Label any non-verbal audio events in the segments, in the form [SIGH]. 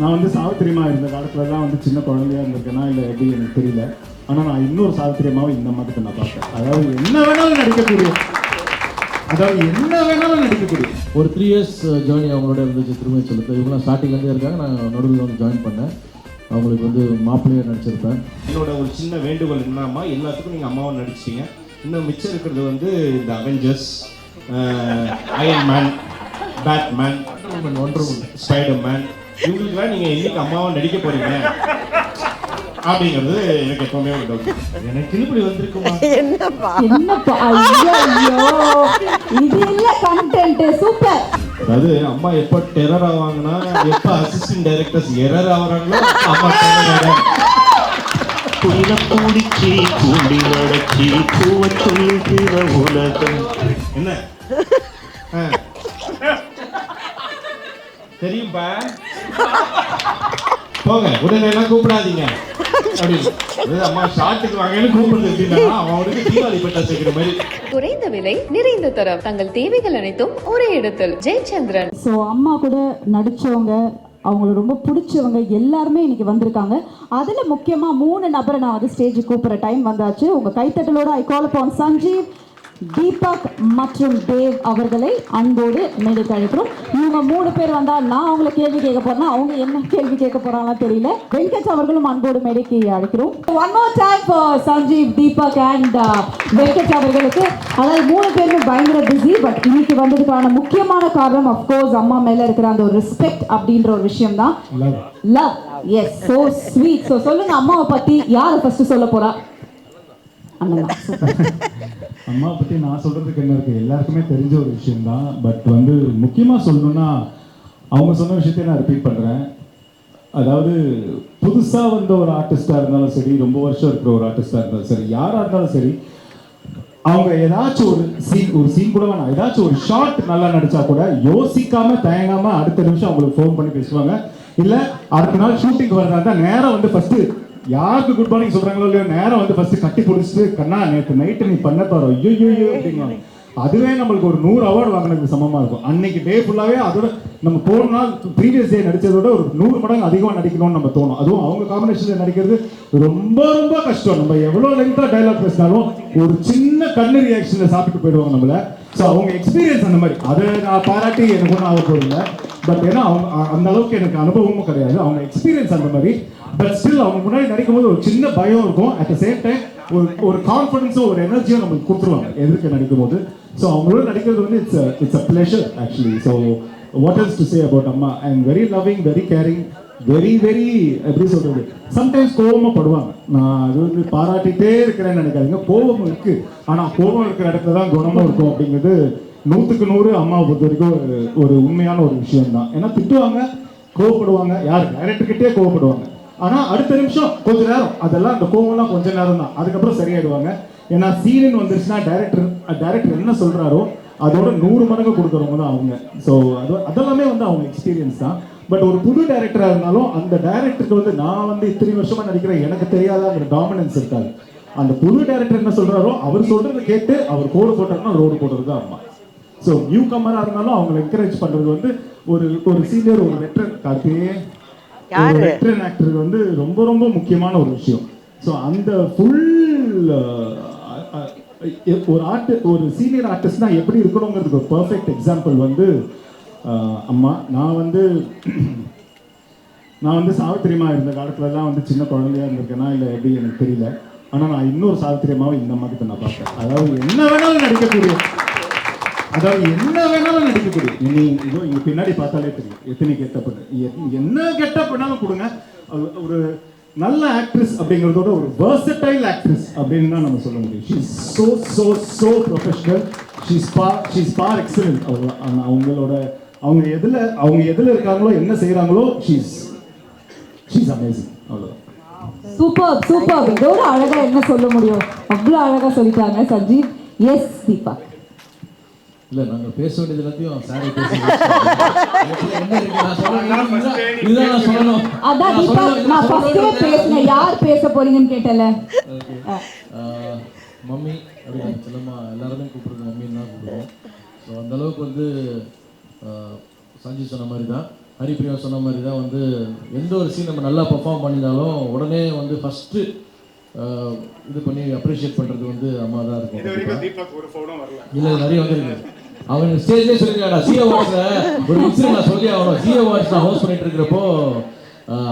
நான் வந்து சாவித்திரியமா இருந்த காலத்துல தான் வந்து சின்ன குழந்தையா இருந்திருக்கேனா இல்லை எப்படி எனக்கு தெரியல. ஆனால் நான் இன்னொரு சாவித்திரியமாவை இந்த மாதிரி நான் பார்த்தேன். அதாவது என்ன வேணாலும் நடிக்கக்கூடிய அதாவது என்ன வேணாலும் நடிக்கக்கூடிய. ஒரு த்ரீ இயர்ஸ் ஜேர்னி அவங்களோட இருந்துச்சு. திரும்ப சொல்லுது இவங்களாம் ஸ்டார்டிங்லேருந்தே இருக்காங்க. நான் நடுவில் வந்து ஜாயின் பண்ணேன். அவங்களுக்கு வந்து மாப்பிள்ளையாக நடிச்சிருப்பேன். என்னோட ஒரு சின்ன வேண்டுகோள் என்னம்மா எல்லாத்துக்கும் நீங்கள் அம்மாவை நடிச்சிட்டீங்க. இன்னும் மிச்சம் இருக்கிறது வந்து இந்த Avengers Iron Man Batman Wonder Spider Man இவங்களுக்குலாம் நீங்கள் என்னைக்கு அம்மாவை நடிக்க போறீங்க? அப்படிங்கிறது எனக்கு எப்பவுமே ஒரு doubt. எனக்கு இப்படி வந்திருக்குமா? என்னப்பா? என்னப்பா? ஐயோ ஐயோ. இது இல்ல கண்டென்ட் சூப்பர். அதாவது அம்மா எப்போ டெரர் ஆவாங்கன்னா எப்போ அசிஸ்டன்ட் டைரக்டர்ஸ் எரர் ஆகுறாங்களோ அம்மா புனித பூடிச்சி கூடி நடச்சி பூவ சொல்லுகிற உலகம். என்ன. தெரியும்பா? போங்க உடனே எல்லாம் கூப்பிடாதீங்க. அப்படின்னு அம்மா ஷாட்டுக்கு வாங்கன்னு கூப்பிடுறது எப்படின்னா அவனுக்கு தீபாவளி பட்டா சேர்க்கிற மாதிரி. குறைந்த விலை நிறைந்த தரம். தங்கள் தேவைகள் அனைத்தும் ஒரே இடத்தில். ஜெயச்சந்திரன். ஸோ அம்மா கூட நடிச்சவங்க அவங்களுக்கு ரொம்ப பிடிச்சவங்க எல்லாருமே இன்னைக்கு வந்திருக்காங்க. அதில் முக்கியமாக மூணு நபரை நான் வந்து ஸ்டேஜுக்கு கூப்பிட்ற டைம் வந்தாச்சு. உங்கள் கைத்தட்டலோட I call upon Sanjeev Deepak மற்றும் தேவ் அவர்களை அன்போடு மேடைக்கு அழைக்கிறோம். இவங்க மூணு பேர் வந்தால் நான் அவங்கள கேள்வி கேட்க போறேன்னா அவங்க என்ன கேள்வி கேட்க போறாங்களா தெரியல. வெங்கட் அவர்களும் அன்போடு மேடைக்கு அழைக்கிறோம். One more time for Sanjeev Deepak and Venkat அவர்களுக்கு. அதாவது மூணு பேருமே பயங்கர பிஸி பட் இன்னைக்கு வந்ததுக்கான முக்கியமான காரணம் அஃப்கோர்ஸ் அம்மா மேல இருக்கிற அந்த ஒரு ரெஸ்பெக்ட் அப்படின்ற ஒரு விஷயம் தான் love is so sweet so சொல்லுங்க அம்மாவை பத்தி யாரை ஃபர்ஸ்ட் சொல்ல போறா. அம்மா பற்றி நான் சொல்கிறதுக்கு என்ன இருக்குது எல்லாருக்குமே தெரிஞ்ச ஒரு விஷயம்தான். பட் வந்து முக்கியமாக சொல்லணும்னா அவங்க சொன்ன விஷயத்தையும் நான் ரிப்பீட் பண்ணுறேன் அதாவது புதுசாக வந்த ஒரு ஆர்டிஸ்டாக இருந்தாலும் சரி ரொம்ப வருஷம் இருக்கிற ஒரு ஆர்டிஸ்டாக இருந்தாலும் சரி யாராக இருந்தாலும் சரி அவங்க ஏதாச்சும் ஒரு சீன் ஒரு சீன் கூட வேணாம். ஏதாச்சும் ஒரு ஷார்ட் நல்லா நடிச்சா கூட யோசிக்காம தயங்காம அடுத்த நிமிஷம் அவங்களுக்கு ஃபோன் பண்ணி பேசுவாங்க. இல்ல அடுத்த நாள் ஷூட்டிங் வரதா இருந்தா நேரம் வந்து ஃபர்ஸ்ட் யாருக்கு குட் மார்னிங் சொல்றாங்களோ இல்லையோ நேரம் வந்து ஃபர்ஸ்ட் கட்டி பிடிச்சிட்டு கண்ணா நேற்று நைட்டு நீ பண்ண பாரு. ஐயோ ஐயோ அப்படிங்குவாங்க அதுவே நம்மளுக்கு ஒரு நூறு அவார்டு வாங்கினதுக்கு சமமா இருக்கும். அன்னைக்கு டே ஃபுல்லாவே அதோட நம்ம போன நாள் ப்ரீவியஸ் டே நடிச்சதோட ஒரு நூறு மடங்கு அதிகமாக நடிக்கணும்னு நம்ம தோணும். அதுவும் அவங்க காம்பினேஷன்ல நடிக்கிறது ரொம்ப ரொம்ப கஷ்டம். நம்ம எவ்வளோ லென்த்தா டைலாக் பேசினாலும் ஒரு சின்ன கண்ணு ரியாக்ஷன்ல சாப்பிட்டு போயிடுவாங்க நம்மள. ஸோ அவங்க எக்ஸ்பீரியன்ஸ் அந்த மாதிரி. அதை நான் பாராட்டி எனக்கு ஒன்றும் ஆக போதில்லை பட் ஏன்னா அவங்க அந்த அளவுக்கு எனக்கு அனுபவமும் கிடையாது. அவங்க எக்ஸ்பீரியன்ஸ் அந்த மாதிரி. பட் ஸ்டில் அவங்க முன்னாடி நடிக்கும் போது ஒரு சின்ன பயம் இருக்கும். அட் த சேம் டைம் ஒரு ஒரு கான்ஃபிடன்ஸும் ஒரு எனர்ஜியும் நமக்கு கொடுத்துருவாங்க எதிர்க்க நடிக்கும் போது ஸோ அவங்களோட நடிக்கிறது வந்து it's it's a pleasure actually so what is to say about அம்மா? I am very loving very caring very very எப்படி சொல்றது? சம்டைம்ஸ் கோபமாக படுவாங்க. நான் அது வந்து பாராட்டிட்டே இருக்கிறேன்னு நினைக்காதீங்க. கோபம் இருக்கு. ஆனால் கோபம் இருக்கிற இடத்துல தான் குணமும் இருக்கும் அப்படிங்கிறது நூற்றுக்கு நூறு அம்மாவை பொறுத்த வரைக்கும் ஒரு ஒரு உண்மையான ஒரு விஷயம் தான் ஏன்னா திட்டுவாங்க கோவப்படுவாங்க யார்? டைரக்டர்கிட்டே கோவப்படுவாங்க. ஆனால் அடுத்த நிமிஷம் கொஞ்ச நேரம் அதெல்லாம் அந்த கோவம்லாம் கொஞ்ச நேரம் தான் அதுக்கப்புறம் சரியாயிடுவாங்க. ஏன்னா சீரியன் வந்துருச்சுன்னா டைரக்டர் டைரக்டர் என்ன சொல்கிறாரோ அதோட நூறு மடங்கு கொடுக்குறவங்க தான் அவங்க. ஸோ அது அதெல்லாமே வந்து அவங்க எக்ஸ்பீரியன்ஸ் தான். பட் ஒரு புது டேரக்டராக இருந்தாலும் அந்த டைரக்டருக்கு வந்து நான் வந்து இத்தனை வருஷமாக நடிக்கிறேன் எனக்கு தெரியாதாங்கிற டாமினன்ஸ் இருக்காது. அந்த புது டைரக்டர் என்ன சொல்கிறாரோ அவர் சொல்கிறத கேட்டு அவர் கோடு போட்டாருன்னா ரோடு போடுறது தான் அம்மா. ஸோ நியூ கம்மராக இருந்தாலும் அவங்களை என்கரேஜ் பண்றது வந்து ஒரு ஒரு சீனியர் ஒரு வெட்டரன் கார்த்திகே. ஒரு யாரு? வெட்டரன் ஆக்டருக்கு வந்து ரொம்ப ரொம்ப முக்கியமான ஒரு விஷயம். ஸோ அந்த ஃபுல் ஒரு ஆர்ட் ஒரு சீனியர் ஆர்டிஸ்ட்னா எப்படி இருக்கணுங்கிறதுக்கு ஒரு பர்ஃபெக்ட் எக்ஸாம்பிள் வந்து அம்மா. நான் வந்து நான் வந்து சாவித்திரியமா இருந்த காலத்துலலாம் வந்து சின்ன குழந்தையா இருந்திருக்கேனா இல்லை எப்படி எனக்கு தெரியல. ஆனால் நான் இன்னொரு சாவித்திரியமாவை இந்த மாதிரி நான் பார்த்தேன். அதாவது என்ன வேணாலும் நடிக்கக்கூடிய அதாவது என்ன வேணாலும் நடிக்கக்கூடிய நீ இதோ இங்க பின்னாடி பார்த்தாலே தெரியும். எத்தனை கெட்டப் என்ன கெட்டப் வேணாலும் கொடுங்க. ஒரு நல்ல ஆக்ட்ரஸ் அப்படிங்கிறதோட ஒரு versatile ஆக்ட்ரஸ் அப்படின்னு தான் நம்ம சொல்ல முடியும். She so so so professional she's par she's par excellent அவங்களோட அவங்க எதுல அவங்க எதுல இருக்காங்களோ என்ன செய்றாங்களோ ஷீஸ் ஷீஸ் அமேசிங் அவ்வளோதான் சூப்பர் சூப்பர் இதோட அழகா என்ன சொல்ல முடியும்? அவ்வளோ அழகா சொல்லிட்டாங்க சஞ்சீவ். எஸ் தீபா இல்லை நாங்கள் பேச வேண்டியது எல்லாத்தையும் சாரி பேசி முடிச்சிட்டோம். என்ன இருக்கு? நான் சொல்லணும் இதுதான் இதுதான் நான் சொல்லணும். அதான் நான் தீபா நான் ஃபர்ஸ்டே பேசினேன். யார் பேச போறீங்கன்னு கேட்டல மம்மி அப்படி நாங்கள் செல்லம்மா எல்லாருமே கூப்பிடுறது மம்மின்னு தான் கூப்பிடுவோம் ஸோ அந்த அளவுக்கு வந்து ஆஹ் சஞ்சய் சொன்ன மாதிரி தான் ஹரிப்பிரியா சொன்ன மாதிரி தான் வந்து எந்த ஒரு சீன் நம்ம நல்லா பெர்ஃபார்ம் பண்ணியிருந்தாலும் உடனே வந்து ஃபஸ்ட்டு இது பண்ணி அப்ரிஷியேட் பண்ணுறது வந்து அம்மா தான் இருக்கும் தீபக் ஒரு ஃபோனும் வரல. இல்லை நிறைய வந்திருக்கு. அவன் ஸ்டேஜ்லேயே சொல்லியிருக்காடா சிஓ வாட்ஸில் ஒரு மிஸ்ஸு நான் சொல்லி ஆகணும். சிஓ வாட்ஸ் நான் ஹோஸ்ட் பண்ணிட்டு இருக்கிறப்போ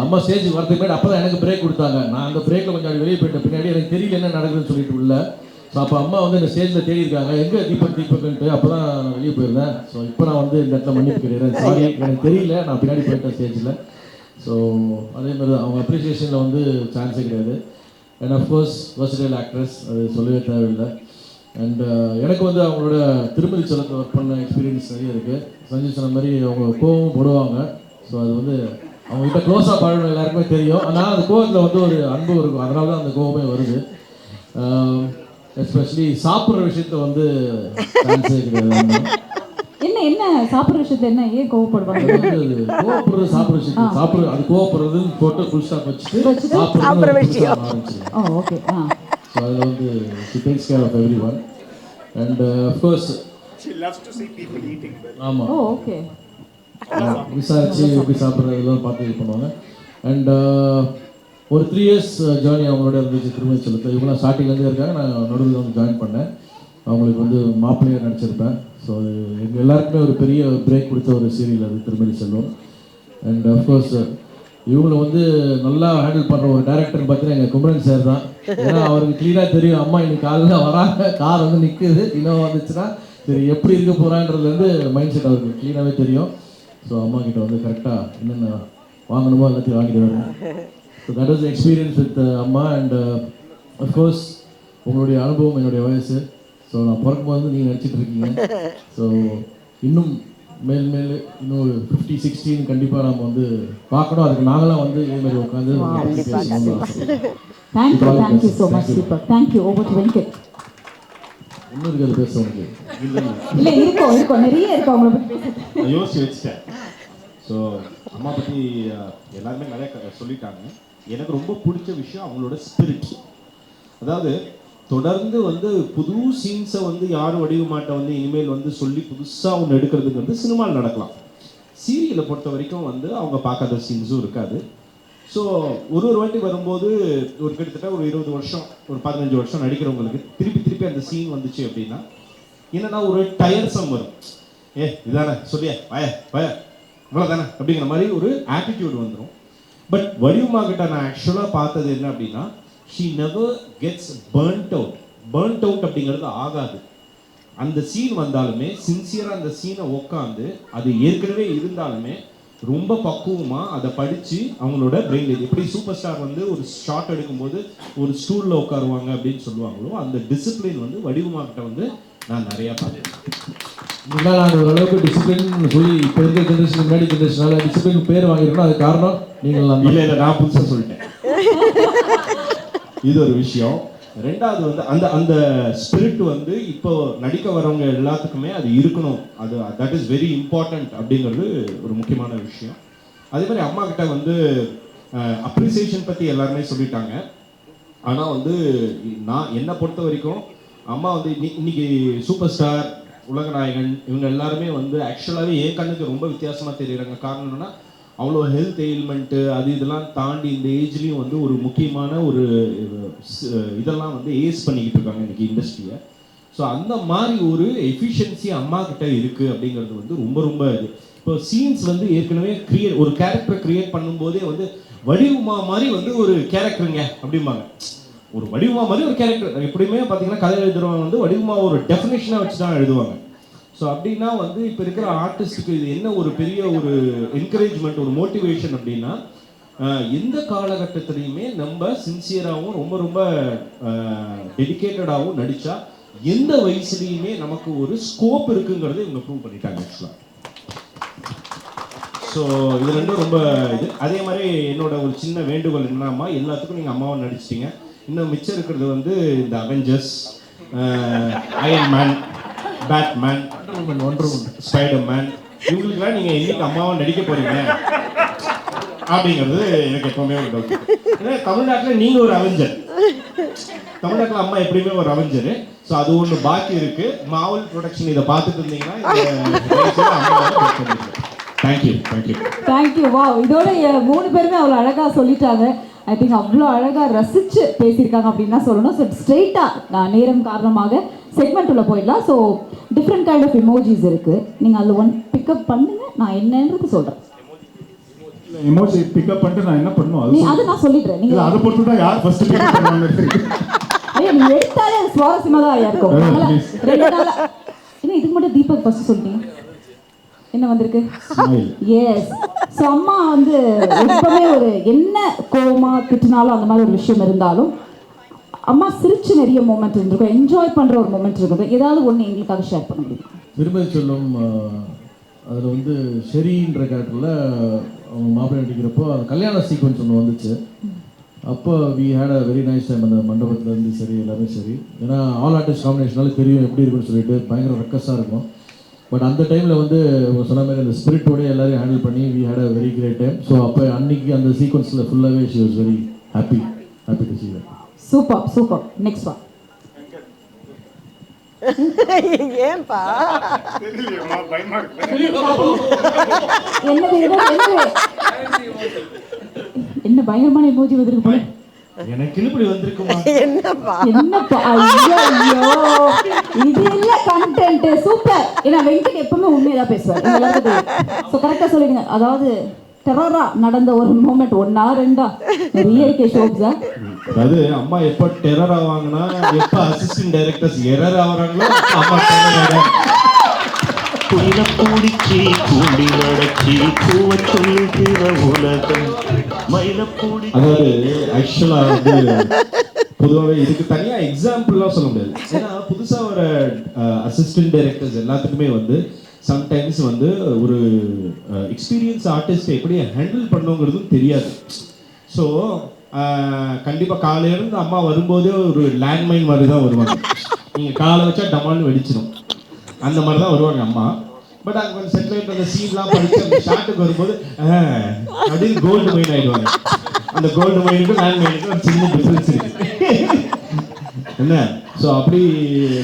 அம்மா ஸ்டேஜுக்கு வரதுக்கு முன்னாடி அப்போ தான் எனக்கு பிரேக் கொடுத்தாங்க. நான் அந்த பிரேக்கில் கொஞ்சம் வெளியே போயிட்ட பின்னாடி எனக்கு தெரியல என்ன நடக்குதுன்னு சொல்லிட்டு உள்ள. ஸோ அப்போ அம்மா வந்து இந்த ஸ்டேஜில் தேடி இருக்காங்க. எங்கே தீபக் தீபக்ன்ட்டு அப்போ தான் நான் வெளியே போயிருந்தேன். ஸோ இப்போ நான் வந்து இந்த இடத்துல மன்னிப்பு கிடையாது சாரி எனக்கு தெரியல. நான் பின்னாடி போயிட்டேன் ஸ்டேஜில் ஸோ அதே மாதிரி தான். அவங்க அப்ரிசியேஷனில் வந்து சான்ஸே கிடையாது. அண்ட் அஃப்கோர்ஸ் வர்சிடல் ஆக்ட்ரஸ் அது சொல்லவே தேவையில்லை. அண்ட் எனக்கு வந்து அவங்களோட திருமதி செலத்தில் ஒர்க் பண்ண எக்ஸ்பீரியன்ஸ் நிறைய இருக்குது சஞ்சய் சொன்ன மாதிரி அவங்க கோவம் போடுவாங்க. ஸோ அது வந்து அவங்ககிட்ட க்ளோஸாக பழகணும் எல்லாருக்குமே தெரியும். ஆனால் அந்த கோவத்தில் வந்து ஒரு அன்பு இருக்கும். அதனால தான் அந்த கோவமே வருது. எஸ்பெஷலி சாப்பிட்ற விஷயத்தில் வந்து என்ன என்ன சாப்பிட்ற விஷயத்துல என்ன ஏன் கோவப்படுவாங்க? கோவப்படுறது சாப்பிட்ற விஷயம் சாப்பிட்ற அது கோவப்படுறதுன்னு போட்டு ஃபுல் ஸ்டாப் வச்சுட்டு விஷயம். ஓகே ஆ. ஸோ அதில் வந்து she takes care of everyone and she loves to see people eating. well ஆமாம் ஓகே விசாரிச்சு எப்படி சாப்பிட்றது இதெல்லாம் பார்த்து இது பண்ணுவாங்க. அண்ட் ஒரு த்ரீ இயர்ஸ் ஜேர்னி அவங்களோட இருந்துச்சு திருமண செலுத்த இவங்களாம் ஸ்டார்டிங்லேருந்தே இருக்காங்க. நான் நடுவில் வந்து ஜாயின் பண்ணேன். அவங்களுக்கு வந்து மாப்பிள்ளையாக நடிச்சிருப்பேன். ஸோ அது எங்கள் எல்லாருக்குமே ஒரு பெரிய பிரேக் கொடுத்த ஒரு சீரியல் அது திருமதி செல்வம் அண்ட் அஃப்கோர்ஸ் இவங்களை வந்து நல்லா ஹேண்டில் பண்ணுற ஒரு டேரக்டர் பார்த்தீங்கன்னா எங்கள் குமரன் சார் தான். ஏன்னா அவருக்கு க்ளீனாக தெரியும். அம்மா இன்னைக்கு காலையில் வராங்க. கார் வந்து நிற்குது இன்னும் வந்துச்சுன்னா சரி எப்படி இருக்க போகிறான்றதுலேருந்து மைண்ட் செட் அவருக்கு க்ளீனாகவே தெரியும். ஸோ அம்மா கிட்ட வந்து கரெக்டாக என்னென்ன வாங்கணுமோ எல்லாத்தையும் வாங்கிட்டு வரணும். So that is experience with அம்மா. அண்ட் அஃப்கோர்ஸ் uh, உங்களுடைய அனுபவம் என்னுடைய வயசு. ஸோ நான் பிறக்கும்போது நீங்கள் நடிச்சிட்டு இருக்கீங்க. ஸோ இன்னும் மேல் மேல் இன்னும் ஒரு ஃபிஃப்டி சிக்ஸ்டின் கண்டிப்பாக நம்ம வந்து பார்க்கணும். அதுக்கு நாங்களாம் வந்து இதே மாதிரி உட்காந்து. Thank you thank you so much Deepak thank you over to Venkat இன்னும் இருக்கிறது பேச உனக்கு இல்லை இருக்கும் இருக்கும் நிறைய இருக்கு அவங்கள பற்றி யோசிச்சு வச்சுட்டேன். ஸோ அம்மா பற்றி எல்லாருமே நிறைய சொல்லிட்டாங்க. எனக்கு ரொம்ப பிடிச்ச விஷயம் அவங்களோட ஸ்பிரிட் அதாவது தொடர்ந்து வந்து புது சீன்ஸை வந்து யாரும் வடிவமாட்ட வந்து இனிமேல் வந்து சொல்லி புதுசாக ஒன்று எடுக்கிறதுக்கு வந்து சினிமாவில் நடக்கலாம். சீரியலை பொறுத்த வரைக்கும் வந்து அவங்க பார்க்காத சீன்ஸும் இருக்காது. ஸோ ஒரு ஒரு வாட்டி வரும்போது ஒரு கிட்டத்தட்ட ஒரு இருபது வருஷம் ஒரு பதினஞ்சு வருஷம் நடிக்கிறவங்களுக்கு திருப்பி திருப்பி அந்த சீன் வந்துச்சு அப்படின்னா என்னன்னா ஒரு டயர்சம் வரும். ஏ இதானே சொல்லியா வய வய இவ்வளோதானே அப்படிங்கிற மாதிரி ஒரு ஆட்டிடியூட் வந்துடும் பட் வடிவமாகிட்ட நான் ஆக்சுவலாக பார்த்தது என்ன அப்படின்னா she never gets burnt out burnt out அப்படிங்கிறது ஆகாது. அந்த சீன் வந்தாலுமே சின்சியராக அந்த சீனை உட்காந்து அது ஏற்கனவே இருந்தாலுமே ரொம்ப பக்குவமாக அதை படித்து அவங்களோட பிரெயின் எப்படி சூப்பர் ஸ்டார் வந்து ஒரு ஷாட் எடுக்கும்போது ஒரு ஸ்டூலில் உட்காருவாங்க அப்படின்னு சொல்லுவாங்களோ அந்த டிசிப்ளின் வந்து வடிவமாகிட்ட வந்து நான் நிறையா பார்த்தேன் முன்னாள் நான் ஓரளவுக்கு டிசிப்ளின் சொல்லி இப்போ இருக்கிற ஜென்ரேஷன் முன்னாடி ஜென்ரேஷனால டிசிப்ளின் பேர் வாங்கியிருக்கோம் அது காரணம் நீங்கள் இல்ல இல்ல நான் புதுசா சொல்லிட்டேன். [LAUGHS] இது ஒரு விஷயம். ரெண்டாவது வந்து அந்த அந்த ஸ்பிரிட் வந்து இப்போ நடிக்க வரவங்க எல்லாத்துக்குமே அது இருக்கணும். அது தட் இஸ் வெரி இம்பார்ட்டன்ட் அப்படிங்கிறது ஒரு முக்கியமான விஷயம். அதே மாதிரி அம்மா கிட்ட வந்து அப்ரிசியேஷன் பற்றி எல்லாருமே சொல்லிட்டாங்க. ஆனால் வந்து நான் என்னை பொறுத்த வரைக்கும் அம்மா வந்து இன்னைக்கு சூப்பர் ஸ்டார் உலகநாயகன் இவங்க எல்லாருமே வந்து ஆக்சுவலாகவே என் கண்ணுக்கு ரொம்ப வித்தியாசமாக தெரியுறாங்க காரணம் என்னன்னா அவ்வளோ ஹெல்த் எயில்மெண்ட்டு அது இதெல்லாம் தாண்டி இந்த ஏஜ்லேயும் வந்து ஒரு முக்கியமான ஒரு இதெல்லாம் வந்து ஏஸ் பண்ணிக்கிட்டு இருக்காங்க இன்றைக்கி இண்டஸ்ட்ரியை ஸோ அந்த மாதிரி ஒரு எஃபிஷியன்சி அம்மா கிட்ட இருக்குது அப்படிங்கிறது வந்து ரொம்ப ரொம்ப இது. இப்போ சீன்ஸ் வந்து ஏற்கனவே கிரியேட் ஒரு கேரக்டர் கிரியேட் பண்ணும்போதே வந்து வடிவுமா மாதிரி வந்து ஒரு கேரக்டருங்க அப்படிம்பாங்க. ஒரு வடிவமா மாதிரி ஒரு கேரக்டர் எப்படியுமே பார்த்தீங்கன்னா கதை எழுதுறவங்க வந்து வடிவமா ஒரு டெஃபினேஷனாக வச்சு தான் எழுதுவாங்க. ஸோ அப்படின்னா வந்து இப்போ இருக்கிற ஆர்டிஸ்ட்டுக்கு இது என்ன ஒரு பெரிய ஒரு என்கரேஜ்மெண்ட் ஒரு மோட்டிவேஷன் அப்படின்னா எந்த காலகட்டத்திலையுமே நம்ம சின்சியராகவும் ரொம்ப ரொம்ப டெடிக்கேட்டடாகவும் நடித்தா எந்த வயசுலையுமே நமக்கு ஒரு ஸ்கோப் இருக்குங்கிறத இவங்க ப்ரூவ் பண்ணிட்டாங்க ஆக்சுவலாக ஸோ இது ரெண்டும் ரொம்ப இது. அதே மாதிரி என்னோட ஒரு சின்ன வேண்டுகோள் என்னன்னா எல்லாத்துக்கும் நீங்கள் அம்மாவை நடிச்சிட்டீங்க. இன்னும் மிச்சம் இருக்கிறது வந்து இந்த அவெஞ்சர்ஸ் அயன் மேன் பேட்மேன் ஒன்று ஸ்பைடர்மேன் மேன் இவங்களுக்குலாம் நீங்கள் என்னைக்கு அம்மாவை நடிக்க போறீங்க? அப்படிங்கிறது எனக்கு எப்பவுமே ஒரு டவுட் ஏன்னா தமிழ்நாட்டில் நீங்கள் ஒரு அவெஞ்சர். தமிழ்நாட்டில் அம்மா எப்படியுமே ஒரு அவெஞ்சர். ஸோ அது ஒன்று பாக்கி இருக்கு. மாவல் ப்ரொடக்ஷன் இதை பார்த்துட்டு இருந்தீங்கன்னா தேங்க்யூ தேங்க்யூ தேங்க்யூ வா இதோட மூணு பேருமே அவ்வளோ அழகாக சொல்லிட்டாங்க. ஐ திங்க் அவ்வளோ அழகாக ரசித்து பேசியிருக்காங்க அப்படின்னு தான் சொல்லணும். ஸோ ஸ்ட்ரெயிட்டாக நான் நேரம் காரணமாக செக்மெண்ட் உள்ள போயிடலாம். So different kind of emojis இருக்குது நீங்கள் அதில் ஒன் பிக்கப் பண்ணுங்க. நான் என்னன்றது சொல்கிறேன் எமோஜி பிக்கப் பண்ணிட்டு நான் என்ன பண்ணணும்? அது நீ சொல்லு. அதை நான் சொல்லிடுறேன். நீங்கள் அதை தான் யார் ஃபர்ஸ்ட் பிக்கப் பண்ணுவாங்க? ஐயா எடுத்தாலே தான் இருக்கும். ரெண்டு நாளா இதுக்கு மட்டும் தீபக் ஃபர்ஸ்ட் சொல்லிட்டீங்க? என்ன வந்திருக்கு. எஸ் ஸோ அம்மா வந்து எப்பவுமே ஒரு என்ன கோவமா திட்டினாலும் அந்த மாதிரி ஒரு விஷயம் இருந்தாலும் அம்மா சிரிச்சு நிறைய மூமெண்ட் இருந்திருக்கும். என்ஜாய் பண்ற ஒரு மூமெண்ட் இருக்கும் ஏதாவது ஒண்ணு எங்களுக்காக ஷேர் பண்ண முடியும்? திருமதி சொல்லும் அதில் வந்து ஷெரின்ற கேரக்டரில் அவங்க மாப்பிள்ளை நடிக்கிறப்போ அந்த கல்யாண சீக்வன்ஸ் ஒன்று வந்துச்சு. அப்போ we had a very nice time அந்த மண்டபத்துல இருந்து சரி எல்லாமே சரி. ஏன்னா ஆல் ஆர்டிஸ்ட் காம்பினேஷனால தெரியும் எப்படி இருக்குன்னு சொல்லிட்டு பயங்கர ரெக்கஸாக இருக்கும். பட் அந்த டைமில் வந்து சொன்ன மாதிரி அந்த ஸ்பிரிட்டோட எல்லாரையும் ஹேண்டில் பண்ணி we had a very great time so அப்போ அன்னைக்கு அந்த சீக்வன்ஸில் ஃபுல்லாகவே she was very happy happy to super super next ஏன்பா? என்னது என்ன பயங்கரமான எமோஜி வந்திருக்கு போல? எனக்கு இப்படி வந்திருக்குமா? என்னப்பா? என்னப்பா? ஐயோ ஐயோ. இது இல்ல கண்டென்ட் சூப்பர் ஏன்னா வெங்கட் எப்பவுமே உண்மையதான் பேசுவார். ஸோ கரெக்டா சொல்லிடுங்க. அதாவது டெரரா நடந்த ஒரு மூமெண்ட் ஒன்னா ரெண்டா? நிறைய இருக்கே ஷோப்ஸா அதாவது அம்மா எப்போ டெரர் ஆவாங்கன்னா எப்போ அசிஸ்டன்ட் டைரக்டர்ஸ் எரர் ஆகுறாங்களோ அப்ப அம்மா. குயில பூடிச்சி கூடி நடச்சி பூவ சொல்லுகிற உலகம். மயிலப்பூடி அதாவது ஆக்சுவலா வந்து பொதுவாகவே இதுக்கு தனியாக எக்ஸாம்பிள்லாம் சொல்ல முடியாது. ஏன்னா புதுசாக வர அசிஸ்டன்ட் டைரக்டர்ஸ் எல்லாத்துக்குமே வந்து சம்டைம்ஸ் வந்து ஒரு எக்ஸ்பீரியன்ஸ் ஆர்டிஸ்ட் எப்படி ஹேண்டில் பண்ணுங்கிறதும் தெரியாது. ஸோ கண்டிப்பாக காலையிலேருந்து அம்மா வரும்போதே ஒரு லேண்ட்மைன் மாதிரி தான் வருவாங்க. நீங்கள் காலை வச்சா டமால்னு வெடிச்சிடும் அந்த மாதிரி தான் வருவாங்க அம்மா. பட் அங்கே கொஞ்சம் செட்டில் ஆகிட்டு அந்த சீன்லாம் படிச்சு அந்த ஷாட்டுக்கு வரும்போது அப்படின்னு கோல்டு மைன் ஆயிடுவாங்க. அந்த கோல்டு மைனுக்கும் லேண்ட் மைனுக்கும் ஒரு சின்ன டிஃப்ரென்ஸ் இருக்கு. என்ன? ஸோ அப்படி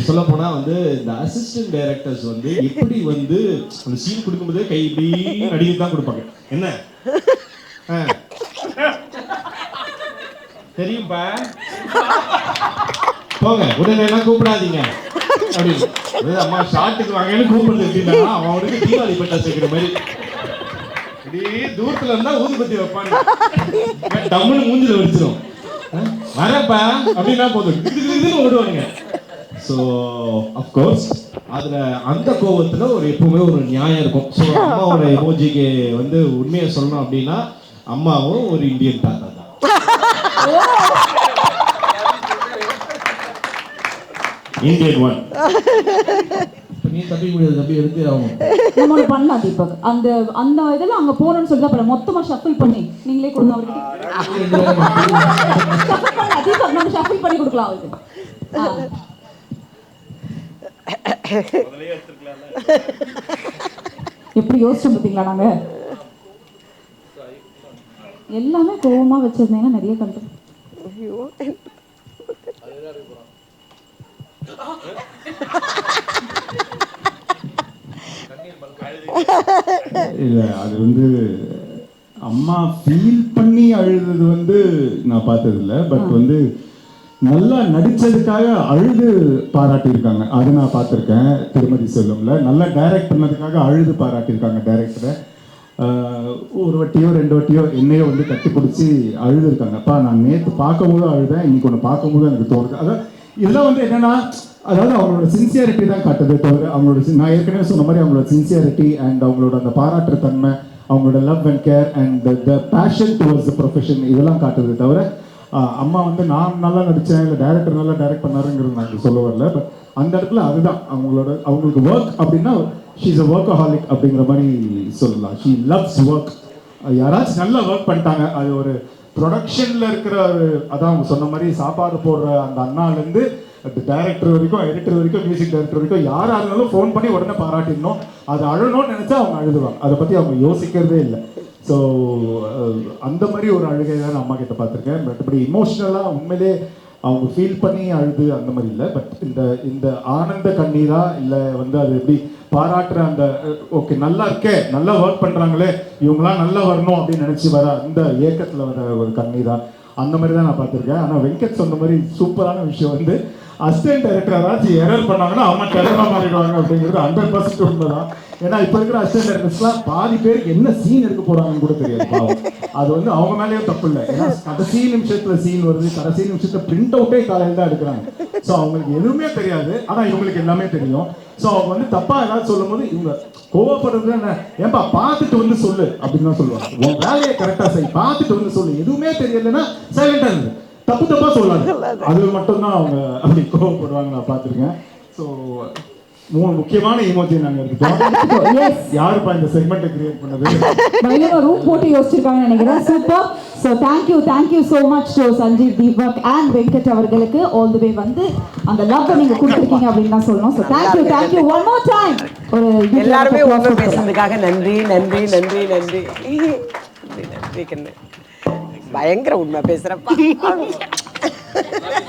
சொல்ல போனால் வந்து இந்த அசிஸ்டன்ட் டைரக்டர்ஸ் வந்து எப்படி வந்து அந்த சீன் கொடுக்கும்போது கை இப்படி நடிகை தான் கொடுப்பாங்க. என்ன? ஆ. தெரியும்பா? போங்க உடனே எல்லாம் கூப்பிடாதீங்க. அப்படின்னு அம்மா ஷாட்டுக்கு வாங்கன்னு கூப்பிடுறது எப்படின்னா அவன் அவனுக்கு தீபாவளி பட்டா சேர்க்கிற மாதிரி. இப்படி தூரத்துல இருந்தா ஊதுபத்தி வைப்பாங்க டம்முன்னு மூஞ்சில வச்சிரும் வரப்பா அப்படின்னா போதும். இது இதுன்னு கிடுன்னு ஸோ அஃப்கோர்ஸ் அதுல அந்த கோவத்துல ஒரு எப்பவுமே ஒரு நியாயம் இருக்கும். ஸோ அம்மாவோட எமோஜிக்கு வந்து உண்மையை சொல்லணும் அப்படின்னா அம்மாவும் ஒரு இந்தியன் தாத்தா தான். இந்தியன் ஒன் இப்போ நீ தப்பிக்க முடியாது தப்பி எடுத்தே ஆகும். நம்ம ஒன்று பண்ணலாம் தீபக். அந்த அந்த இதெல்லாம் அங்க போகணும்னு சொல்லி தான் மொத்தமா ஷஃபிள் பண்ணி நீங்களே கொடுங்க தீபக் நம்ம ஷஃபிள் பண்ணி கொடுக்கலாம் அவருக்கு. எப்படி யோசிச்சோம் பார்த்தீங்களா நாங்க? எல்லாமே கோவமா வச்சிருந்தீங்கன்னா நிறைய கண்டு. ஐயோ இல்ல அது வந்து அம்மா ஃபீல் பண்ணி அழுதது வந்து நான் பார்த்தது இல்ல பட் வந்து நல்லா நடிச்சதுக்காக அழுது பாராட்டியிருக்காங்க. அது நான் பார்த்துருக்கேன் திருமதி செல்வம்ல. நல்லா டைரக்ட் பண்ணதுக்காக அழுது பாராட்டியிருக்காங்க டைரக்டரை ஒரு வட்டியோ ரெண்டு வட்டியோ என்னையோ வந்து கட்டி பிடிச்சி அழுதுருக்காங்க. அப்பா நான் நேற்று பார்க்கும்போது அழுதேன் இன்னைக்கு ஒன்று பார்க்கும்போது எனக்கு தோணுது. அதான் இதெல்லாம் வந்து என்னன்னா அதாவது அவங்களோட சின்சியாரிட்டி தான் காட்டுது தவிர அவங்களோட நான் ஏற்கனவே சொன்ன மாதிரி அவங்களோட சின்சியாரிட்டி அண்ட் அவங்களோட அந்த பாராட்டுற தன்மை அவங்களோட love and care and the passion towards the profession இதெல்லாம் காட்டுது தவிர அம்மா வந்து நான் நல்லா நடித்தேன் இல்லை டேரக்டர் நல்லா டைரக்ட் பண்ணாருங்கிறது நாங்கள் சொல்ல வரல. பட் அந்த இடத்துல அதுதான். அவங்களோட அவங்களுக்கு ஒர்க் அப்படின்னா ஷீஸ் அ ஒர்க்கஹாலிக் அப்படிங்கிற மாதிரி சொல்லலாம். ஷீ லவ்ஸ் ஒர்க் யாராச்சும் நல்லா ஒர்க் பண்ணிட்டாங்க அது ஒரு ப்ரொடக்ஷன்ல இருக்கிற அதான் அவங்க சொன்ன மாதிரி சாப்பாடு போடுற அந்த அண்ணாலேருந்து டைரக்டர் வரைக்கும் எடிட்டர் வரைக்கும் மியூசிக் டைரக்டர் வரைக்கும் யாரா இருந்தாலும் ஃபோன் பண்ணி உடனே பாராட்டிடணும். அது அழணும்னு நினைச்சா அவங்க அழுதுவாங்க. அதை பத்தி அவங்க யோசிக்கிறதே இல்லை. ஸோ அந்த மாதிரி ஒரு அழுகை தான் நான் அம்மா கிட்ட பார்த்துருக்கேன். மற்றபடி இமோஷ்னலாக உண்மையிலே அவங்க ஃபீல் பண்ணி அழுது அந்த மாதிரி இல்லை. பட் இந்த இந்த ஆனந்த கண்ணீரா இல்லை வந்து அது எப்படி பாராட்டுற அந்த ஓகே நல்லா இருக்கே நல்லா ஒர்க் பண்ணுறாங்களே இவங்களாம் நல்லா வரணும் அப்படின்னு நினச்சி வர அந்த ஏக்கத்தில் வர ஒரு கண்ணீரா? அந்த மாதிரி தான் நான் பார்த்துருக்கேன். ஆனால் வெங்கட் சொன்ன மாதிரி சூப்பரான விஷயம் வந்து அசிஸ்டன்ட் டைரக்டர் ஏதாச்சும் எரர் பண்ணாங்கன்னா அவங்க டெரராக மாறிடுவாங்க அப்படிங்கிறது ஹண்ட்ரட் பர்சன்ட் உண்மை தான் ஏன்னா இப்போ இருக்கிற அசிஸ்டன்ட் டைரக்டர்ஸ்லாம் பாதி பேருக்கு என்ன சீன் எடுக்க போறாங்கன்னு கூட தெரியாது பாவம். அது வந்து அவங்க மேலேயும் தப்பு இல்லை. ஏன்னா கடைசி நிமிஷத்துல சீன் வருது கடைசி நிமிஷத்துல பிரிண்ட் அவுட்டே காலையில் தான் எடுக்கிறாங்க. ஸோ அவங்களுக்கு எதுவுமே தெரியாது. ஆனால் இவங்களுக்கு எல்லாமே தெரியும். ஸோ அவங்க வந்து தப்பா ஏதாவது சொல்லும் போது இவங்க கோவப்படுறது என்ன? ஏன்பா பார்த்துட்டு வந்து சொல்லு அப்படின்னு தான் சொல்லுவாங்க. உன் வேலையை கரெக்டாக செய். பார்த்துட்டு வந்து சொல்லு. எதுவுமே தெரியலன்னா சைலண்டாக இருந்து தப்பு தப்பா சொல்லாது அது மட்டும்தான் அவங்க அப்படி கோவப்படுவாங்க நான் பார்த்துருக்கேன் ஸோ மூணு முக்கியமான இமோஜி எடுத்துட்டோம் Yes. யாருப்பா இந்த செக்மெண்ட்டை கிரியேட் பண்ணது பயங்கரமா ரூம் போட்டு யோசிச்சிருக்காங்கன்னு நினைக்கிறேன் super so thank you thank you so much to Sanjeev Deepak and Venkat அவர்களுக்கு ஆல் தி வே வந்து அந்த லவ் நீங்க கொடுத்துருக்கீங்க அப்படின்னு தான் சொல்லணும் so thank you thank you one more time ஒரு எல்லாருமே கொடுக்கலாம். பேசுனதுக்காக நன்றி நன்றி நன்றி நன்றி நன்றி நன்றி கண்ணு பயங்கர உண்மை பேசுறப்பா [LAUGHS]